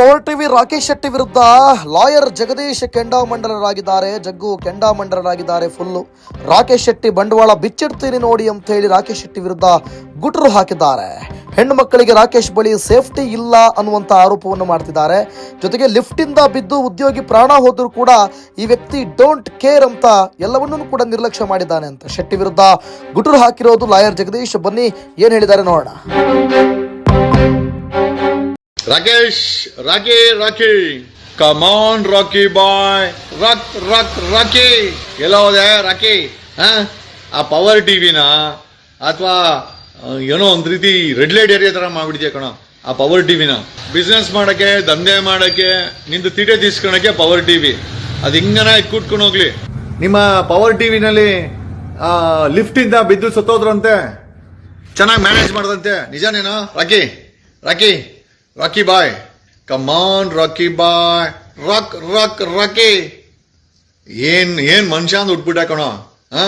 Power TV Rakesh Shetty ವಿರುದ್ಧ lawyer Jagadish ಕೆಂಡಾಮಂಡಲರಾಗಿದ್ದಾರೆ. ಜಗ್ಗು ಕೆಂಡಾಮಂಡಲರಾಗಿದ್ದಾರೆ ಫುಲ್ಲು. ರಾಕೇಶ್ ಶೆಟ್ಟಿ ಬಂಡವಾಳ ಬಿಚ್ಚಿಡ್ತೀನಿ ನೋಡಿ ಅಂತ ಹೇಳಿ ರಾಕೇಶ್ ಶೆಟ್ಟಿ ವಿರುದ್ಧ ಗುಟ್ರು ಹಾಕಿದ್ದಾರೆ. ಹೆಣ್ಣು ಮಕ್ಕಳಿಗೆ ರಾಕೇಶ್ ಬಳಿ ಸೇಫ್ಟಿ ಇಲ್ಲ ಅನ್ನುವಂತ ಆರೋಪವನ್ನು ಮಾಡ್ತಿದ್ದಾರೆ. ಜೊತೆಗೆ ಲಿಫ್ಟ್ ಇಂದ ಬಿದ್ದು ಉದ್ಯೋಗಿ ಪ್ರಾಣ ಹೋದರೂ ಕೂಡ ಈ ವ್ಯಕ್ತಿ ಡೋಂಟ್ ಕೇರ್ ಅಂತ ಎಲ್ಲವನ್ನೂ ಕೂಡ ನಿರ್ಲಕ್ಷ್ಯ ಮಾಡಿದ್ದಾನೆ ಅಂತ. ಶೆಟ್ಟಿ ವಿರುದ್ಧ ಗುಟುರು ಹಾಕಿರೋದು ಲಾಯರ್ ಜಗದೀಶ್. ಬನ್ನಿ, ಏನ್ ಹೇಳಿದ್ದಾರೆ ನೋಡೋಣ. Rakesh, Rocky Rocky. Come on Rocky boy rock rock Rocky ಎಲ್ಲ ಹೋದೆ ರಾಕಿ ಹಾಂ? ಆ ಪವರ್ ಟಿವಿನ ಅಥವಾ ಏನೋ ಒಂದು ರೀತಿ ರೆಡ್ ಲೈಟ್ ಏರಿಯಾ ತರ ಮಾಡ್ಬಿಡ್ತೀಯ ಕಣ, ಆ ಪವರ್ ಟಿವಿನ ಬಿಸ್ನೆಸ್ ಮಾಡಕ್ಕೆ, ದಂಧೆ ಮಾಡಕ್ಕೆ, ನಿಂದು ತೀಟೆ ತೀಸ್ಕೊಳಕ್ಕೆ ಪವರ್ ಟಿವಿ ಅದು ಹಿಂಗನ ಕೂಟ್ಕೊಂಡು ಹೋಗ್ಲಿ. ನಿಮ್ಮ ಪವರ್ ಟಿವಿನಲ್ಲಿ ಲಿಫ್ಟ್ ಇಂದ ಬಿದ್ದು ಸತ್ತೋದ್ರಂತೆ, ಚೆನ್ನಾಗಿ ಮ್ಯಾನೇಜ್ ಮಾಡ್ದಂತೆ. ನಿಜನೇನೋ? Rocky Rocky Rocky boy on, Rocky boy rock rock Rocky. ಏನ್ ಏನ್ ಮನುಷ್ಯ ಅಂತ ಉಟ್ಬಿಟ್ಟ ಕಣೋ ಹಾ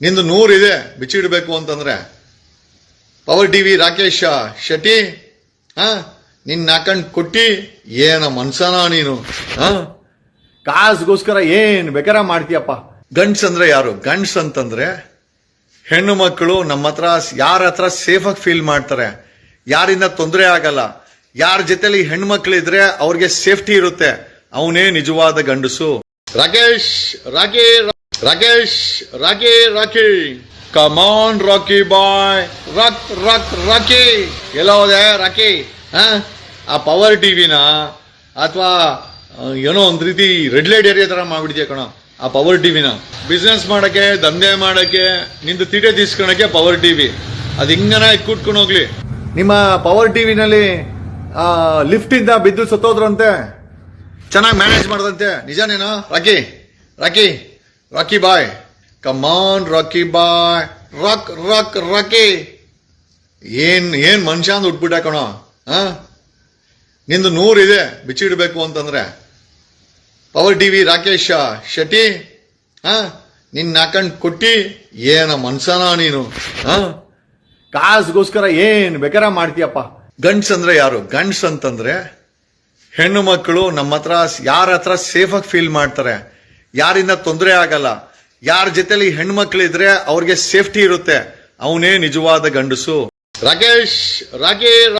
ನಿಂದು ನೂರಿದೆ ಬಿಚ್ಚಿಡ್ಬೇಕು ಅಂತಂದ್ರೆ. ಪವರ್ ಟಿವಿ ರಾಕೇಶ ಶೆಟ್ಟಿ ಹಾ ನಿನ್ನ ನಾಕಂಡ್ ಕೊಟ್ಟಿ ಏನ ಮನ್ಸನ ನೀನು ಹಾ ಕಾಸ್ಗೋಸ್ಕರ ಏನ್ ಬೇಕಾರ ಮಾಡ್ತೀಯಪ್ಪ? ಗಂಡ್ಸ್ ಅಂದ್ರೆ ಯಾರು? ಗಂಡ್ಸ್ ಅಂತಂದ್ರೆ ಹೆಣ್ಣು ಮಕ್ಕಳು ನಮ್ಮ ಹತ್ರ ಯಾರ ಹತ್ರ ಸೇಫ್ ಆಗಿ ಫೀಲ್ ಮಾಡ್ತಾರೆ? ಯಾರಿಂದ ತೊಂದರೆ ಆಗಲ್ಲ. ಯಾರ ಜೊತೆಲಿ ಹೆಣ್ಮಕ್ಳಿದ್ರೆ ಅವ್ರಿಗೆ ಸೇಫ್ಟಿ ಇರುತ್ತೆ. ಅವನೇ ನಿಜವಾದ ಗಂಡಸು. Rakesh, Rocky Rakesh, Rocky Rocky. Come on Rocky boy rock rock Rocky ಎಲ್ಲ ಹೋದೆ ರಾಕಿ ಆ ಪವರ್ ಟಿವಿನ ಅಥವಾ ಏನೋ ಒಂದು ರೀತಿ ರೆಡ್ ಲೈಟ್ ಏರಿಯಾ ತರ ಮಾಡ್ಬಿಡ್ತೀಯ ಕಣ, ಆ ಪವರ್ ಟಿವಿನ ಬಿಸ್ನೆಸ್ ಮಾಡಕ್ಕೆ, ದಂಧೆ ಮಾಡಕ್ಕೆ, ನಿಂದು ತೀಟೆ ತೀಸ್ಕೊಳಕ್ಕೆ ಪವರ್ ಟಿವಿ ಅದು ಹಿಂಗನ ಕೂಟ್ಕೊಂಡು ಹೋಗ್ಲಿ. ನಿಮ್ಮ ಪವರ್ ಟಿವಿನಲ್ಲಿ ಲಿಫ್ಟ್ ಇಂದ ಬಿದ್ದು ಸತ್ತೋದ್ರಂತೆ, ಚೆನ್ನಾಗಿ ಮ್ಯಾನೇಜ್ ಮಾಡ್ದಂತೆ. ನಿಜನೇನೋ? Rocky Rocky Rocky boy come on Rocky boy rock rock Rocky ಏನ್ ಏನ್ ಮನುಷ್ಯ ಅಂತ ಉಟ್ಬಿಟ್ಟ ಕಣೋ ಹಾ ನಿಂದು ನೂರಿದೆ, ಬಿಚ್ಚಿಡ್ಬೇಕು ಅಂತಂದ್ರೆ. ಪವರ್ ಟಿವಿ ರಾಕೇಶ್, ಶೆಟ್ಟಿ ಹಾ ನಿನ್ನ ನಾಕಂಡ್ ಕೊಟ್ಟಿ, ಏನ ಮನ್ಸನ ನೀನು ಹಾ ಕಾಸ್ಗೋಸ್ಕರ ಏನ್ ಬೇಕಾರ ಮಾಡ್ತೀಯಪ್ಪ? ಗಂಡ್ಸ್ ಅಂದ್ರೆ ಯಾರು? ಗಂಡ್ಸ್ ಅಂತಂದ್ರೆ ಹೆಣ್ಣು ಮಕ್ಕಳು ನಮ್ಮ ಹತ್ರ ಯಾರ ಹತ್ರ ಸೇಫ್ ಆಗಿ ಫೀಲ್ ಮಾಡ್ತಾರೆ. ಯಾರಿಂದ ತೊಂದರೆ ಆಗಲ್ಲ. ಯಾರ ಜೊತೆಲಿ ಹೆಣ್ಮಕ್ಳಿದ್ರೆ ಅವ್ರಿಗೆ ಸೇಫ್ಟಿ ಇರುತ್ತೆ. ಅವನೇ ನಿಜವಾದ ಗಂಡಸು. ರಾಕೇಶ್ ರಾಕಿ